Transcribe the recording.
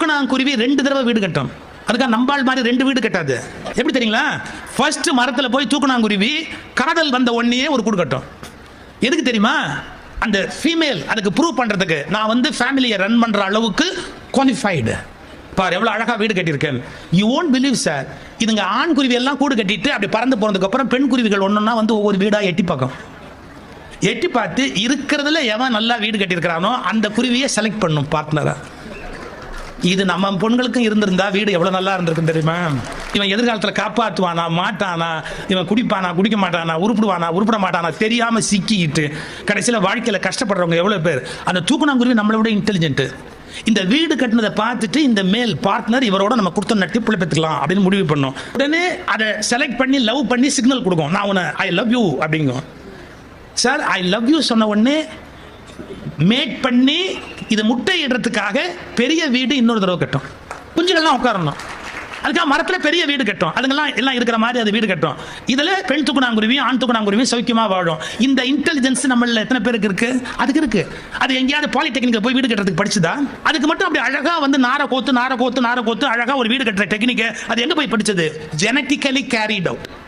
சுக்குனாங்குருவி ரெண்டு தடவை வீடு கட்டும் அதுக்காக நம்பாள் மாதிரி ரெண்டு வீடு கட்டாது. எப்படி தெரியுங்களா? ஃபர்ஸ்ட் மரத்தில் போய் தூக்குனாங்குருவி காதல் வந்த உடனேயே ஒரு கூடு கட்டும். எதுக்கு தெரியுமா? அந்த ஃபீமேல் அதுக்கு ப்ரூவ் பண்ணுறதுக்கு நான் வந்து ஃபேமிலியை ரன் பண்ணுற அளவுக்கு குவாலிஃபைடு பார் எவ்வளோ அழகாக வீடு கட்டியிருக்கேன். யூ ஓன்ட் பிலீவ் சார் இதுங்க ஆண் குருவி எல்லாம் கூடு கட்டிட்டு அப்படி பறந்து போனதுக்கப்புறம் பெண் குருவிகள் ஒன்றுன்னா வந்து ஒவ்வொரு வீடாக எட்டி பார்க்கும். எட்டி பார்த்து இருக்கிறதுல எவன் நல்லா வீடு கட்டியிருக்கிறானோ அந்த குருவியை செலக்ட் பண்ணும் பார்ட்னராக இது நம்ம பொண்களுக்கும் இருந்திருந்தா வீடு எவ்வளவு நல்லா இருந்திருக்கும் தெரியுமா? இவன் எதிர்காலத்துல காப்பாற்றுவானா மாட்டானா? இவன் குடிப்பானா குடிக்க மாட்டானா உருப்பிடுவானா உருப்பிட மாட்டானா? தெரியாம சிக்கிக்கிட்டு கடைசியில வாழ்க்கையில கஷ்டப்படுறவங்க எவ்வளவு பேர்? அந்த தூக்குனாங்குருவி நம்மளை விட இன்டெலிஜென்ட் இந்த வீடு கட்டினதை பார்த்துட்டு இந்த மேல் பார்ட்னர் இவரோட நம்ம கொடுத்த நட்டி பிழைப்பத்துக்கலாம் அப்படின்னு முடிவு பண்ணோம். உடனே அதை செலக்ட் பண்ணி லவ் பண்ணி சிக்னல் கொடுக்கும். நான் உன்னை ஐ லவ் யூ அப்படிங்கும். சார் ஐ லவ் யூ சொன்ன உடனே மேட் பண்ணி இது முட்டை இடுறதுக்காக பெரிய வீடு இன்னொரு தடவை கட்டும். குஞ்சுகள்லாம் உட்காரணும். அதுக்காக மரத்தில் பெரிய வீடு கட்டும். அதுங்கெல்லாம் எல்லாம் இருக்கிற மாதிரி அது வீடு கட்டும். இதில் பெண் தூக்குனாங்குருவி ஆண் தூக்குனாங்குருவி சௌக்கியமாக வாழும். இந்த இன்டெலிஜென்ஸ் நம்மளில் எத்தனை பேருக்கு இருக்கு? அதுக்கு இருக்கு. அது எங்கேயாவது பாலிடெக்னிக்கில் போய் வீடு கட்டுறதுக்கு படிச்சுதா? அதுக்கு மட்டும் அப்படி அழகாக வந்து நார கோத்து நார கோத்து நார கோத்து அழகாக ஒரு வீடு கட்டுற டெக்னிக்கு அது எங்கே போய் படிச்சது? Genetically carried out